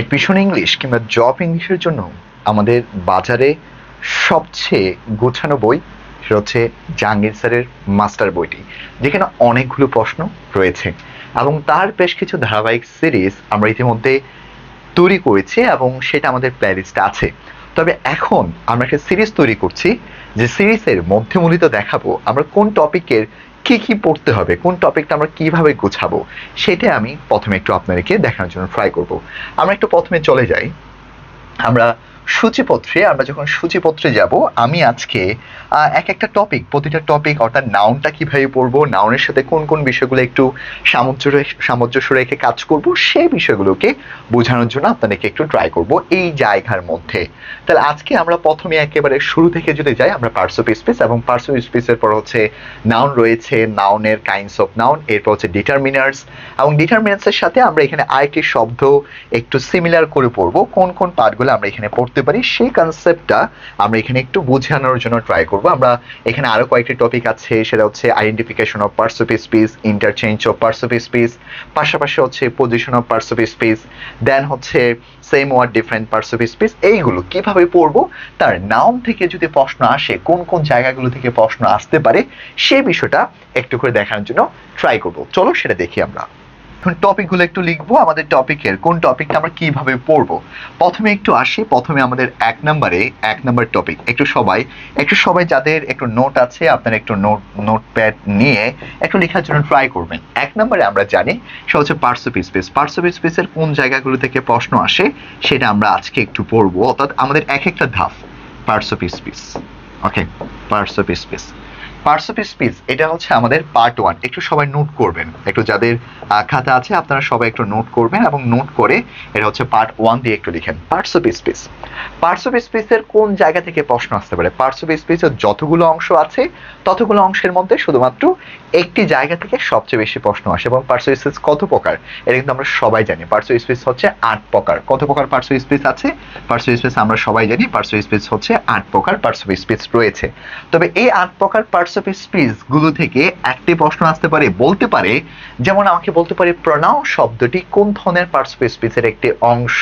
Admission English কিংবা job ইংলিশের জন্য আমাদের বাজারে সবচেয়ে গোছানো বই সেটা হচ্ছে জাহাঙ্গীর স্যারের মাস্টার বইটি। যেখানে অনেকগুলো প্রশ্ন রয়েছে এবং তার বেশ কিছু ধারাবাহিক সিরিজ আমরা ইতিমধ্যে তৈরি করেছি এবং সেটা আমাদের প্লেলিস্টে আছে। তবে এখন আমরা একটা সিরিজ তৈরি করছি, যে সিরিজের মধ্যে মূলত দেখাবো আমরা কোন টপিকের কি কি পড়তে হবে? কোন টপিকটা আমরা কীভাবে গোছাবো? সেটা আমি প্রথমে একটু আপনাদেরকে দেখানোর জন্য ট্রাই করব। আমরা একটু প্রথমে চলে যাই। আমরা সূচিপত্রে, আমরা যখন সূচিপত্রে যাব, আমি আজকে এক একটা টপিক প্রতিটা টপিক অর্থাৎ নাউনটা কীভাবে পড়ব নাউনের সাথে কোন কোন বিষয়গুলো একটু সামঞ্জস্য সামঞ্জস্য রেখে কাজ করব, সেই বিষয়গুলোকে বোঝানোর জন্য আপনাদেরকে একটু ট্রাই করব এই জায়গার মধ্যে। তাহলে আজকে আমরা প্রথমে একেবারে শুরু থেকে যদি যাই, আমরা পার্টস অফ স্পেস এবং পার্টস অফ স্পেসের পর হচ্ছে নাউন রয়েছে নাউনের কাইন্ডস অফ নাউন এরপর হচ্ছে ডিটারমিনার্স এবং ডিটারমিনার্সের সাথে আমরা এখানে আরেকটি শব্দ একটু সিমিলার করে পড়ব, কোন কোন পার্টগুলো আমরা এখানে পড়তে পারি, সেই কনসেপ্টটা আমরা এখানে একটু বোঝানোর জন্য ট্রাই করব। আমরা এখানে আরও কয়েকটি টপিক আছে, সেটা হচ্ছে identification of parts of space interchange of parts of space পাশাপাশি হচ্ছে position of parts of space then হচ্ছে same war different parts of space এইগুলো কীভাবে পড়ব, তার নাউন থেকে যদি প্রশ্ন আসে, কোন কোন জায়গাগুলো থেকে প্রশ্ন আসতে পারে সেই বিষয়টা একটু করে দেখানোর জন্য ট্রাই করব। চলো সেটা দেখি আমরা। এখন টপিকগুলো একটু লিখব, আমাদের টপিকের কোন টপিকটা আমরা কীভাবে পড়ব। প্রথমে একটু আসি, প্রথমে আমাদের এক নম্বরে, এক নম্বর টপিক একটু সবাই একটু সবাই যাদের একটু নোট আছে, আপনারা একটু নোট নোটপ্যাড নিয়ে একটু লেখার জন্য ট্রাই করবেন। এক নম্বরে আমরা জানি, সেটা হচ্ছে পার্টস স্পেস পার্টস স্পেসের কোন জায়গাগুলো থেকে প্রশ্ন আসে, সেটা আমরা আজকে একটু পড়ব। অর্থাৎ আমাদের এক একটা ধাপ parts space okay parts space parts of speech এটা হচ্ছে আমাদের পার্ট ওয়ান একটু সবাই নোট করবেন একটু যাদের খাতা আছে আপনারা সবাই একটু নোট করবেন এবং নোট করে এটা হচ্ছে পার্ট ওয়ান দিয়ে একটু লিখেন parts of speech parts of স্পিচের কোন জায়গা থেকে প্রশ্ন আসতে পারে পার্টস অফ স্পিচের যতগুলো অংশ আছে ততগুলো অংশের মধ্যে শুধুমাত্র একটি জায়গা থেকে সবচেয়ে বেশি প্রশ্ন আসে এবং পার্টস অফ স্পিচ কত প্রকার এটা কিন্তু আমরা সবাই জানি পার্টস অফ স্পিচ হচ্ছে আট প্রকার কত প্রকার পার্টস অফ স্পিচ আছে পার্টস অফ স্পিচ আমরা সবাই জানি পার্টস অফ স্পিচ হচ্ছে আট প্রকার পার্টস অফ স্পিচ রয়েছে তবে এই আট প্রকার পার্টস অফ স্পিচ থেকে একটি প্রশ্ন আসতে পারে, বলতে পারে, যেমন আমাকে বলতে পারে প্রনাউন শব্দটি কোন ধরনের পার্টস অফ স্পিচের একটি অংশ?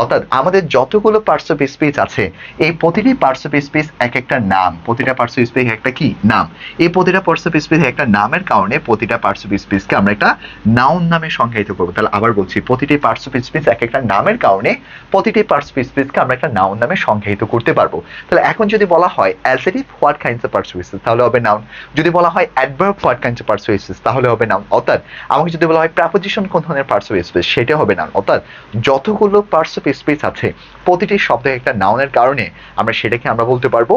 অর্থাৎ আমাদের যতগুলো পার্টস অফ স্পিচ আছে, এই প্রতিটি পার্টস অফ স্পিচ এক একটা নাম। প্রতিটা পার্টস অফ স্পিচ একটা কি? নাম। এই প্রতিটা পার্টস অফ স্পিচ একটা নামের কারণে প্রতিটা পার্টস অফ স্পিচকে আমরা একটা নাউন নামে সংজ্ঞায়িত করব। তাহলে আবার বলছি, প্রতিটি পার্টস অফ স্পিচ এক একটা নামের কারণে প্রতিটি পার্টস অফ স্পিচকে আমরা একটা নাউন নামে সংজ্ঞায়িত করতে পারব। তাহলে এখন যদি বলা হয় adjective what kinds of parts of speech তাহলে হবে নাউন যদি বলা হয় adverb what kinds of speech তাহলে হবে নাউন অর্থাৎ আমাকে যদি বলা হয় প্রাপোজিশন কোন ধরনের স্পিচ সেটা হবে নাউন অর্থাৎ যতগুলো পার্টস অফ স্পিচ আছে, প্রতিটি শব্দে একটা নাউনের কারণে আমরা সেটাকে আমরা বলতে পারব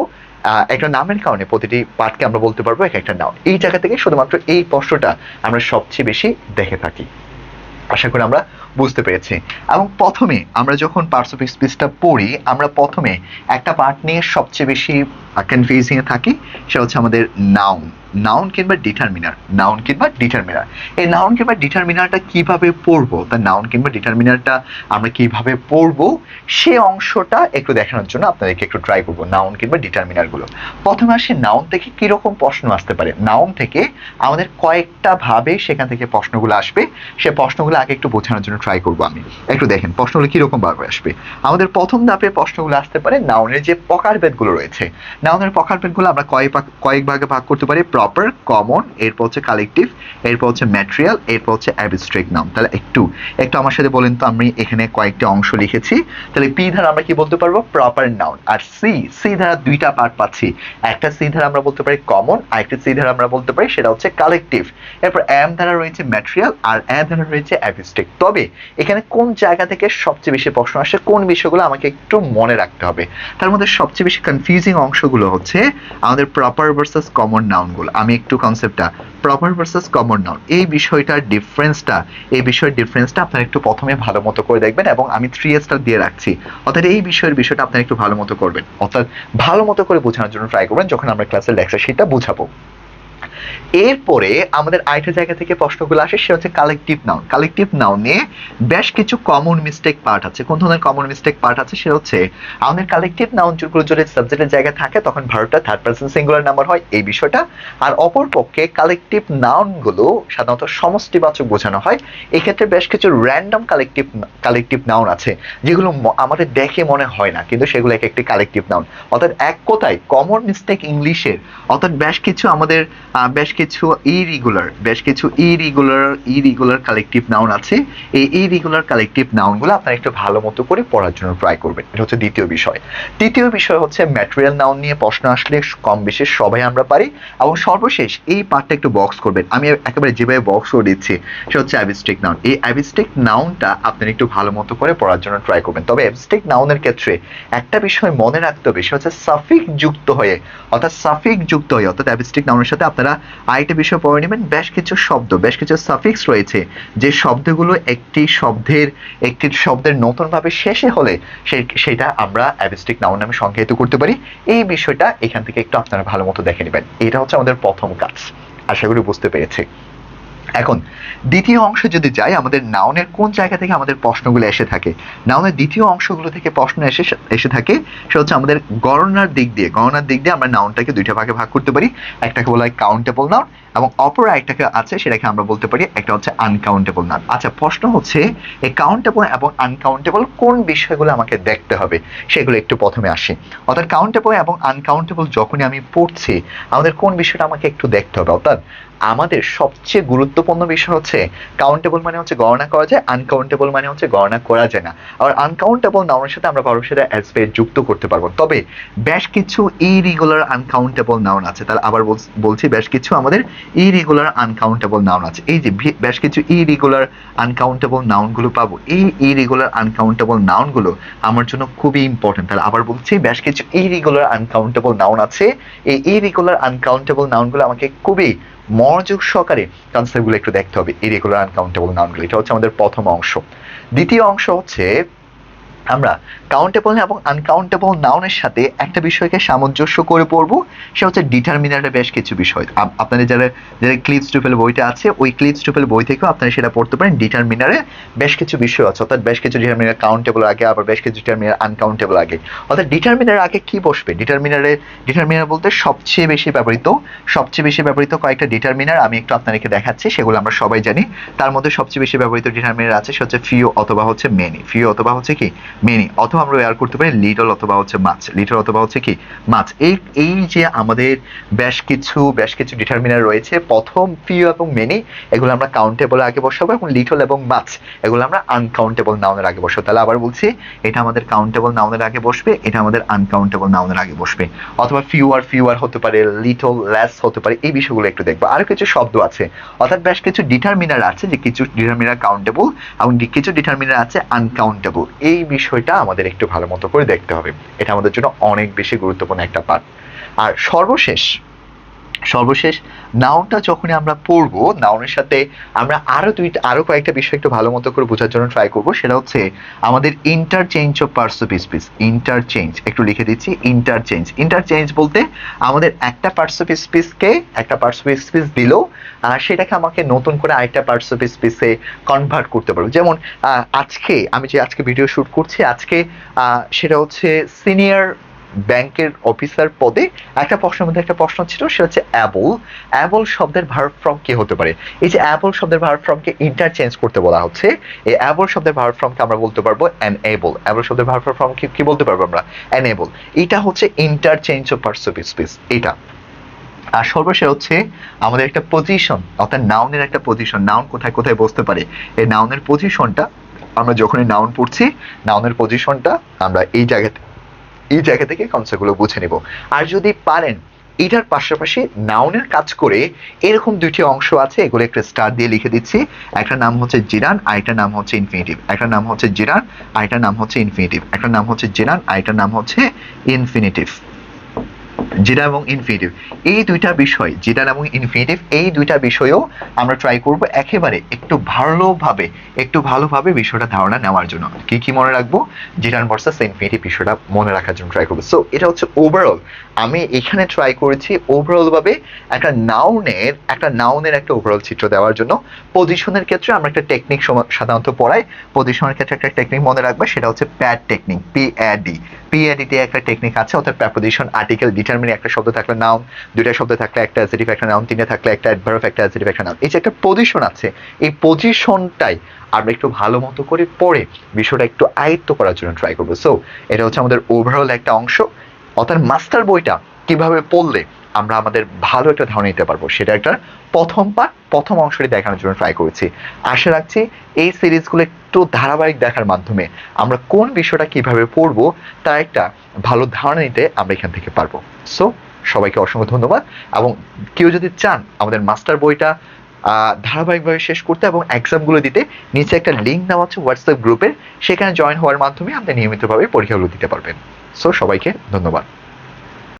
একটা নামের কারণে প্রতিটি পার্টকে আমরা বলতে পারব এক একটা নাউন এই জায়গা থেকে শুধুমাত্র এই প্রশ্নটা আমরা সবচেয়ে বেশি দেখে থাকি। আশা করি আমরা বুঝতে পেরেছি। এবং প্রথমে আমরা যখন পার্টস অফ স্পিচটা পড়ি, আমরা প্রথমে একটা পার্ট নিয়ে সবচেয়ে বেশি কনফিউজিং এ থাকি সেটা হচ্ছে আমাদের নাউন নাউন কিংবা ডিটারমিনার নাউন কিংবা ডিটারমিনার এই নাউন কিংবা ডিটারমিনারটা কীভাবে পড়ব? তা নাউন কিংবা ডিটারমিনারটা আমরা কীভাবে পড়ব? সে অংশটা একটু দেখানোর জন্য আপনাদেরকে একটু ট্রাই করব নাউন কিংবা ডিটারমিনারগুলো প্রথমে আসি নাউন থেকে কীরকম প্রশ্ন আসতে পারে? নাউন থেকে আমাদের কয়েকটা ভাবে সেখান থেকে প্রশ্নগুলো আসবে। সে প্রশ্নগুলো আগে একটু বোঝানোর জন্য ট্রাই করব আমি। একটু দেখেন, প্রশ্নগুলো কীরকম ভাবে আসবে? আমাদের প্রথম ধাপে প্রশ্নগুলো আসতে পারে নাউনের যে প্রকারভেদগুলো রয়েছে। নাউনের প্রকারভেদগুলো আমরা কয়েক কয়েক ভাগে ভাগ করতে পারি। প্রপার কমন এরপর হচ্ছে কালেকটিভ এরপর হচ্ছে ম্যাটেরিয়াল এরপর হচ্ছে অ্যাবস্ট্রাক্ট নাউন তাহলে একটু একটু আমার সাথে বলেন তো, আমি এখানে কয়েকটা অংশ লিখেছি। তাহলে পি ধারা আমরা কি বলতে পারব? প্রপার নাউন আর সি সি ধারা দুইটা পার্ট পাচ্ছি। একটা সি ধারা আমরা বলতে পারি কমন আর একটা সি ধারা আমরা বলতে পারি সেটা হচ্ছে কালেকটিভ এরপর এম ধারা রয়েছে ম্যাটেরিয়াল আর এ ধারা রয়েছে অ্যাবস্ট্রাক্ট তবে এখানে কোন জায়গা থেকে সবচেয়ে বেশি প্রশ্ন আসে, কোন বিষয়গুলো আমাকে একটু মনে রাখতে হবে। তার মধ্যে সবচেয়ে বেশি কনফিউজিং অংশগুলো হচ্ছে আমাদের প্রপার ভার্সেস কমন নাউনগুলো আমি একটু কনসেপ্টটা প্রপার ভার্সেস কমন নাউন এই বিষয়টার ডিফারেন্সটা এই বিষয়ের ডিফারেন্সটা আপনারা একটু প্রথমে ভালো মতো করে দেখবেন এবং আমি থ্রি স্টার দিয়ে রাখছি। অর্থাৎ এই বিষয়ের বিষয়টা আপনারা একটু ভালো মতো করবেন। অর্থাৎ ভালো মতো করে বোঝানোর জন্য ট্রাই করবেন যখন আমরা ক্লাসের লেকচার সেটা বুঝাবো। এরপরে আমাদের আরেকটা জায়গা থেকে প্রশ্নগুলো আসে, সেটা হচ্ছে কালেকটিভ নাউন কালেকটিভ নাউনে বেশ কিছু কমন মিস্টেক পার্ট আছে। কোন ধরনের কমন মিস্টেক পার্ট আছে? সেটা হচ্ছে আমাদের কালেকটিভ নাউনগুলো যদি সাবজেক্টের জায়গায় থাকে, তখন ভার্বটা থার্ড পার্সন সিঙ্গুলার নাম্বার হয়, এই বিষয়টা। আর অপর পক্ষে কালেকটিভ নাউনগুলো সাধারণত সমষ্টিবাচক বোঝানো হয়। এক্ষেত্রে বেশ কিছু র্যান্ডম কালেকটিভ কালেকটিভ নাউন আছে, যেগুলো আমাদের দেখে মনে হয় না, কিন্তু সেগুলো এক একটি কালেকটিভ নাউন অর্থাৎ এক কথায় কমন মিস্টেক ইংলিশের অর্থাৎ বেশ কিছু আমাদের বেশ কিছু ইরিগুলার বেশ কিছু ইরিগুলার ইরিগুলার কালেকটিভ নাউন আছে। এই ইরিগুলার কালেকটিভ নাউনগুলো আপনারা একটু ভালো মতো করে পড়ার জন্য ট্রাই করবেন। এটা হচ্ছে দ্বিতীয় বিষয়। তৃতীয় বিষয় হচ্ছে ম্যাটেরিয়াল নাউন নিয়ে প্রশ্ন আসলে কম বেশি সবাই আমরা পারি। এবং সর্বশেষ এই পার্টটা একটু বক্স করবেন। আমি একেবারে যেভাবে বক্স করে দিচ্ছি সেটা হচ্ছে অ্যাবিস্টিক নাউন এই অ্যাবিস্টিক নাউনটা আপনারা একটু ভালো মতো করে পড়ার জন্য ট্রাই করবেন। তবে অ্যাবিস্টিক নাউনের ক্ষেত্রে একটা বিষয় মনে রাখতে হবে, সেটা হচ্ছে সাফিক যুক্ত হয়ে, অর্থাৎ সাফিক যুক্ত হয়ে, অর্থাৎ অ্যাবিস্টিক নাউনের সাথে আপনারা আরেকটা বিষয় পড়ে নেবেন, বেশ কিছু শব্দ, বেশ কিছু সাফিক্স রয়েছে, যে শব্দগুলো একটি শব্দের একটি শব্দের নতুনভাবে শেষে হলে সেটা আমরা অ্যাবিস্টিক নাউন নামে সংজ্ঞায়িত করতে পারি। এই বিষয়টা এখান থেকে একটু আপনারা ভালো মতো দেখে নেবেন। এটা হচ্ছে আমাদের প্রথম কাজ। আশা করি বুঝতে পেরেছি। এখন, দ্বিতীয় অংশে যদি যাই আমাদের নাউনের কোন জায়গা থেকে আমাদের প্রশ্নগুলো এসে থাকে? নাউনের দ্বিতীয় অংশগুলো থেকে প্রশ্ন এসে এসে থাকে, সে হচ্ছে আমাদের গণনার দিক দিয়ে। গণনার দিক দিয়ে আমরা নাউনটাকে দুইটা ভাগে ভাগ করতে পারি। একটাকে বলা হয় কাউন্টেবল নাউন এবং অপর একটাকে আছে, সেটাকে আমরা বলতে পারি একটা হচ্ছে আনকাউন্টেবল নাউন আচ্ছা প্রশ্ন হচ্ছে, এই কাউন্টেবল এবং আনকাউন্টেবল কোন বিষয়গুলো আমাকে দেখতে হবে? সেগুলো একটু প্রথমে আসে। অর্থাৎ কাউন্টেবল এবং আনকাউন্টেবল যখনই আমি পড়ছি, আমাদের কোন বিষয়টা আমাকে একটু দেখতে হবে? অর্থাৎ আমাদের সবচেয়ে গুরুত্বপূর্ণ বিষয় হচ্ছে কাউন্টেবল মানে হচ্ছে গণনা করা যায় আনকাউন্টেবল মানে হচ্ছে গণনা করা যায় না। আর আনকাউন্টেবল নাউনের সাথে আমরা ভারতের সাথে অ্যাসপেক্ট যুক্ত করতে পারব। তবে বেশ কিছু ইরেগুলার আনকাউন্টেবল নাউন আছে। তাহলে আবার বলছি বেশ কিছু আমাদের ইরেগুলার আনকাউন্টেবল নাউন আছে। এই যে বেশ কিছু ইরেগুলার আনকাউন্টেবল নাউনগুলো পাবো। এই ইরেগুলার আনকাউন্টেবল নাউনগুলো আমার জন্য খুবই ইম্পর্টেন্ট তাহলে আবার বলছি, বেশ কিছু ইরেগুলার আনকাউন্টেবল নাউন আছে। এই ইরেগুলার আনকাউন্টেবল নাউনগুলো আমাকে খুবই মনোযোগ সহকারে কনসেপ্টগুলো একটু দেখতে হবে ইরেগুলার আনকাউন্টেবল নাউনগুলো এটা হচ্ছে আমাদের প্রথম অংশ। দ্বিতীয় অংশ হচ্ছে আমরা কাউন্টেবল এবং আনকাউন্টেবল নাউনের সাথে একটা বিষয়কে সামঞ্জস্য করে পড়ব। সে হচ্ছে ডিটারমিনারের বেশ কিছু বিষয়। আপনাদের যারা যারা ক্লিপস টুপেল বইটা আছে, ওই ক্লিপস টুপেল বই থেকেও আপনারা সেটা পড়তে পারেন। ডিটারমিনারে বেশ কিছু বিষয় আছে। অর্থাৎ বেশ কিছু ডিটারমিনার কাউন্টেবল আগে, আবার বেশ কিছু ডিটারমিনার আনকাউন্টেবল আগে। অর্থাৎ ডিটারমিনার আগে কি বসবে? ডিটারমিনারে ডিটারমিনার বলতে সবচেয়ে বেশি ব্যবহৃত, সবচেয়ে বেশি ব্যবহৃত কয়েকটা ডিটারমিনার আমি একটু আপনাদেরকে দেখাচ্ছি, সেগুলো আমরা সবাই জানি। তার মধ্যে সবচেয়ে বেশি ব্যবহৃত ডিটারমিনার আছে, সে হচ্ছে ফিও অথবা হচ্ছে মেনি ফিও অথবা হচ্ছে কি? মেনি অথবা আমরা ব্যবহার করতে পারি লিটল অথবা হচ্ছে মাছ লিটল অথবা হচ্ছে কি? মাছ এই এই যে আমাদের বেশ কিছু বেশ কিছু ডিটারমিনার রয়েছে, প্রথম ফিও এবং মেনি এগুলো আমরা কাউন্টেবল আগে বসাবো এবং লিটল এবং মাছ এগুলো আমরা আনকাউন্টেবল নাউনের আগে বসাবো। তাহলে আবার বলছি, এটা আমাদের কাউন্টেবল নাউনের আগে বসবে, এটা আমাদের আনকাউন্টেবল নাউনের আগে বসবে। অথবা ফিউয়ার ফিউয়ার হতে পারে লিটল লেস হতে পারে, এই বিষয়গুলো একটু দেখব। আরও কিছু শব্দ আছে। অর্থাৎ বেশ কিছু ডিটারমিনার আছে যে কিছু ডিটারমিনার কাউন্টেবল এবং কিছু ডিটারমিনার আছে আনকাউন্টেবল এই বিষয়টা আমাদের একটু ভালো মতো করে দেখতে হবে। এটা আমাদের জন্য অনেক বেশি গুরুত্বপূর্ণ একটা পার্ট আর সর্বশেষ সর্বশেষ নাউনটা যখনই আমরা পড়ব নাউনের সাথে আমরা আরও দুইটা আরও কয়েকটা বিষয় একটু ভালো মতো করে বোঝার জন্য ট্রাই করব। সেটা হচ্ছে আমাদের interchange of parts of speech interchange একটু লিখে দিচ্ছি ইন্টারচেঞ্জ ইন্টারচেঞ্জ বলতে আমাদের একটা পার্টস অফ স্পিচকে একটা পার্টস অফ স্পিচ দিল সেটাকে আমাকে নতুন করে আরেকটা পার্টস অফ স্পিচে কনভার্ট করতে পারব। যেমন আজকে আমি যে আজকে ভিডিও শুট করছি, আজকে সেটা হচ্ছে সিনিয়র ব্যাংকের অফিসার পদে একটা প্রশ্নের মধ্যে একটা প্রশ্ন ছিল, সেটা হচ্ছে অ্যাবল অ্যাবল শব্দের ভার্ব ফর্ম কি হতে পারে? এই যে অ্যাবল শব্দের ভার্ব ফর্মকে ইন্টারচেঞ্জ করতে বলা হচ্ছে, এই অ্যাবল শব্দের ভার্ব ফর্মকে আমরা বলতে পারব অ্যানএবল অ্যাবল শব্দের ভার্ব ফর্ম কি বলতে পারব আমরা? অ্যানএবল এটা হচ্ছে interchange of parts of speech এটা। আর সর্বশেষ হচ্ছে আমাদের একটা পজিশন অর্থাৎ নাউনের একটা পজিশন নাউন কোথায় কোথায় বসতে পারে? এই নাউনের পজিশনটা আমরা যখনই নাউন পড়ছি নাউনের পজিশনটা আমরা এই জায়গাতে এই জায়গা থেকে কনসেপ্টগুলো বুঝে নেব। আর যদি পারেন, এটার পাশাপাশি নাউনের কাজ করে এরকম দুইটি অংশ আছে, এগুলো একটা স্টার দিয়ে লিখে দিচ্ছি। একটা নাম হচ্ছে জিরান আরেকটা নাম হচ্ছে ইনফিনিটিভ একটা নাম হচ্ছে জিরান আরেকটা নাম হচ্ছে ইনফিনিটিভ একটা নাম হচ্ছে জিরান আরেকটা নাম হচ্ছে ইনফিনিটিভ জিরা এবং ইনফিনিটিভ এই দুইটা বিষয়, জিরা এবং ইনফিনিটিভ এই দুইটা বিষয়ও আমরা ট্রাই করব একেবারে একটু ভালোভাবে একটু ভালোভাবে বিষয়টা ধারণা নেওয়ার জন্য। কি কি মনে রাখব? জিরান ভার্সাস ইনফিনিটিভ বিষয়টা মনে রাখার জন্য ট্রাই করব। সো এটা হচ্ছে ওভারঅল আমি এখানে ট্রাই করেছি ওভারঅল ভাবে একটা নাউনের একটা নাউনের একটা ওভারঅল চিত্র দেওয়ার জন্য। পজিশনের ক্ষেত্রে আমরা একটা টেকনিক সাধারণত পড়াই। পজিশনের ক্ষেত্রে একটা টেকনিক মনে রাখবে, সেটা হচ্ছে প্যাড টেকনিক পি ডি পিএডিতে একটা টেকনিক আছে, অর্থাৎ প্রাপোজিশন আর্টিকেল ডিটারমিনে একটা শব্দ থাকলে নাউন দুইটা শব্দ থাকলে একটা অ্যাসিটিভ একটা নাউন তিনটা থাকলে একটা অ্যাডভার্ব একটা অ্যাসিটিভ একটা নাউন এই যে একটা পজিশন আছে, এই পজিশনটাই আমরা একটু ভালো মতো করে পড়ে বিষয়টা একটু আয়ত্ত করার জন্য ট্রাই করব। সো এটা হচ্ছে আমাদের ওভারঅল একটা অংশ। অর্থাৎ মাস্টার বইটা কীভাবে পড়লে আমরা আমাদের ভালো একটা ধারণা নিতে পারব। সেটা একটা প্রথম পার্ট প্রথম অংশটি দেখানোর জন্য ট্রাই করেছি। আশা রাখছি এই সিরিজগুলো একটু ধারাবাহিক দেখার মাধ্যমে আমরা কোন বিষয়টা কীভাবে পড়ব, তার একটা ভালো ধারণা নিতে আমরা এখান থেকে পারব। সো সবাইকে অসংখ্য ধন্যবাদ এবং কেউ যদি চান আমাদের মাস্টার বইটা ধারাবাহিকভাবে শেষ করতে এবং এক্সামগুলো দিতে, নিচে একটা লিঙ্ক দেওয়া আছে হোয়াটসঅ্যাপ গ্রুপের সেখানে জয়েন হওয়ার মাধ্যমে আপনি নিয়মিতভাবে পরীক্ষাগুলো দিতে পারবেন। সো সবাইকে ধন্যবাদ।